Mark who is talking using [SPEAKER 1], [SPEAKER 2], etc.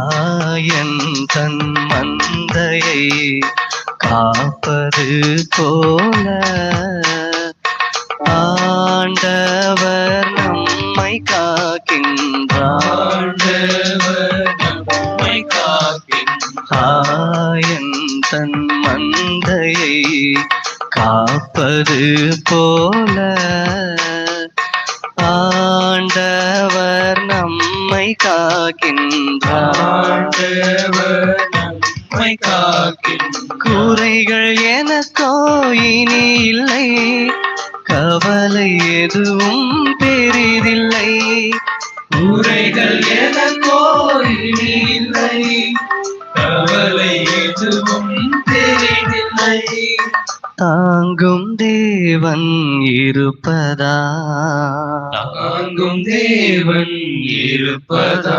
[SPEAKER 1] ஆயன் தன் மந்தையை காப்பது போல. ஆண்டவர் நம்மை காக்கின்றாயன் தன் மந்தையை காப்பது போல. நம்மை காக்கின்றார் குறைகள் எனக்கோ இனி இல்லை கவலை எதுவும் பெரிதில்லை.
[SPEAKER 2] உரைகள் எனக்கோ இனி இல்லை கவலை எதுவும் தெரிவில்லை
[SPEAKER 1] தாங்கும் தேவன் இருப்பதா?
[SPEAKER 2] தாங்கும் தேவன் இருப்பதா?